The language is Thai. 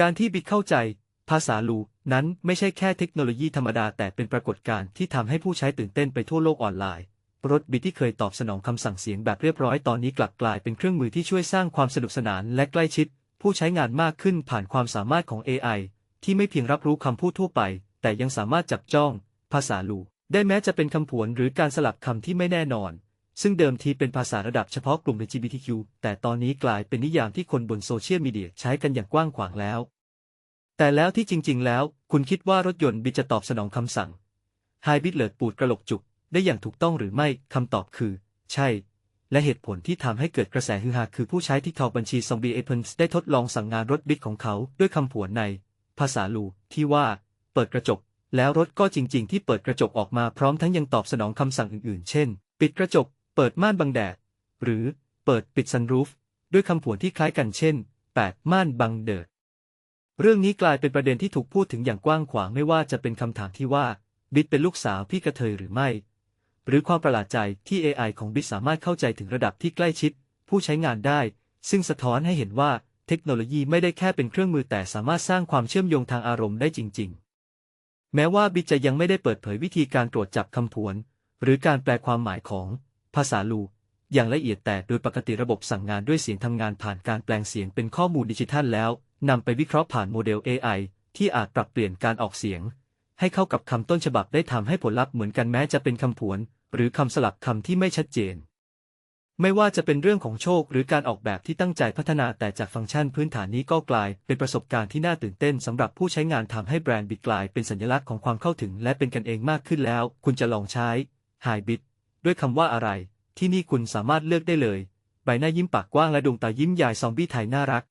การที่บิตเข้าใจ ภาษาลูนั้นไม่ใช่แค่เทคโนโลยีธรรมดาแต่เป็นปรากฏการณ์ที่ทำให้ผู้ใช้ตื่นเต้นไปทั่วโลกออนไลน์ รถบิตที่เคยตอบสนองคำสั่งเสียงแบบเรียบร้อยตอนนี้กลับกลายเป็นเครื่องมือที่ช่วยสร้างความสนุกสนานและใกล้ชิด ผู้ใช้งานมากขึ้นผ่านความสามารถของ AI ที่ไม่เพียงรับรู้คำพูดทั่วไป แต่ยังสามารถจับจ้อง ภาษาลูได้แม้จะเป็นคำผวนหรือการสลับคำที่ไม่แน่นอน ซึ่งเดิมทีเป็นภาษาระดับเฉพาะกลุ่ม LGBTQ แต่ตอนนี้กลายเป็นนิยามที่คนบนโซเชียลมีเดียใช้กันอย่างกว้างขวางแล้ว แต่แล้วที่จริง ๆ แล้ว คุณคิดว่ารถยนต์บิจะตอบสนองคำสั่งไฮบิทเลิดปูดกระโหลกจุก ได้อย่างถูกต้องหรือไม่คำตอบคือ ใช่ และเหตุผลที่ทำให้เกิดกระแสฮือฮาคือผู้ใช้ที่เขาบัญชีซอมบี้เอเพนส์ได้ทดลองสั่งงานรถบิตของเขาด้วยคำผวนใน ภาษาลูที่ว่า เปิดกระจก แล้วรถก็จริง ๆ ที่เปิดกระจกออกมาพร้อมทั้งยังตอบสนองคำสั่งอื่น ๆ เช่น ปิดกระจก เปิดม่านบังแดด หรือเปิดปิดซันรูฟ ด้วยคำผวนที่คล้ายกันเช่นแปดม่านบังเดดเรื่องนี้กลายเป็นประเด็นที่ถูกพูดถึงอย่างกว้างขวางไม่ว่าจะเป็นคำถามที่ว่า บิตเป็นลูกสาวพี่กระเทยหรือไม่ หรือความประหลาดใจที่ AI ของบิตสามารถเข้าใจถึงระดับที่ใกล้ชิด ผู้ใช้งานได้ ซึ่งสะท้อนให้เห็นว่าเทคโนโลยีไม่ได้แค่เป็นเครื่องมือแต่สามารถสร้างความเชื่อมโยงทางอารมณ์ได้จริง ๆ แม้ว่าบิตจะยังไม่ได้เปิดเผยวิธีการตรวจจับคำผวน หรือการแปลความหมายของ ภาษาลูอย่างละเอียดแต่โดยปกติระบบสั่งงานด้วยเสียงทำงานผ่านการแปลงเสียงเป็นข้อมูลดิจิทัลแล้วนำไปวิเคราะห์ผ่านโมเดล AI ที่อาจปรับเปลี่ยนการออกเสียง ให้เข้ากับคำต้นฉบับได้ทำให้ผลลัพธ์เหมือนกันแม้จะเป็นคำผวน หรือคำสลับคำที่ไม่ชัดเจน ไม่ว่าจะเป็นเรื่องของโชคหรือการออกแบบที่ตั้งใจพัฒนาแต่จากฟังก์ชันพื้นฐานนี้ก็กลายเป็นประสบการณ์ที่น่าตื่นเต้นสำหรับผู้ใช้งานทำให้แบรนด์บิตกลายเป็นสัญลักษณ์ของความเข้าถึงและเป็นกันเองมากขึ้นแล้ว คุณจะลองใช้ Hi Bit ด้วยคำว่าอะไร ที่นี่คุณสามารถเลือกได้เลย ใบหน้ายิ้มปากกว้างและดวงตายิ้มใหญ่ซอมบี้ไทยน่ารัก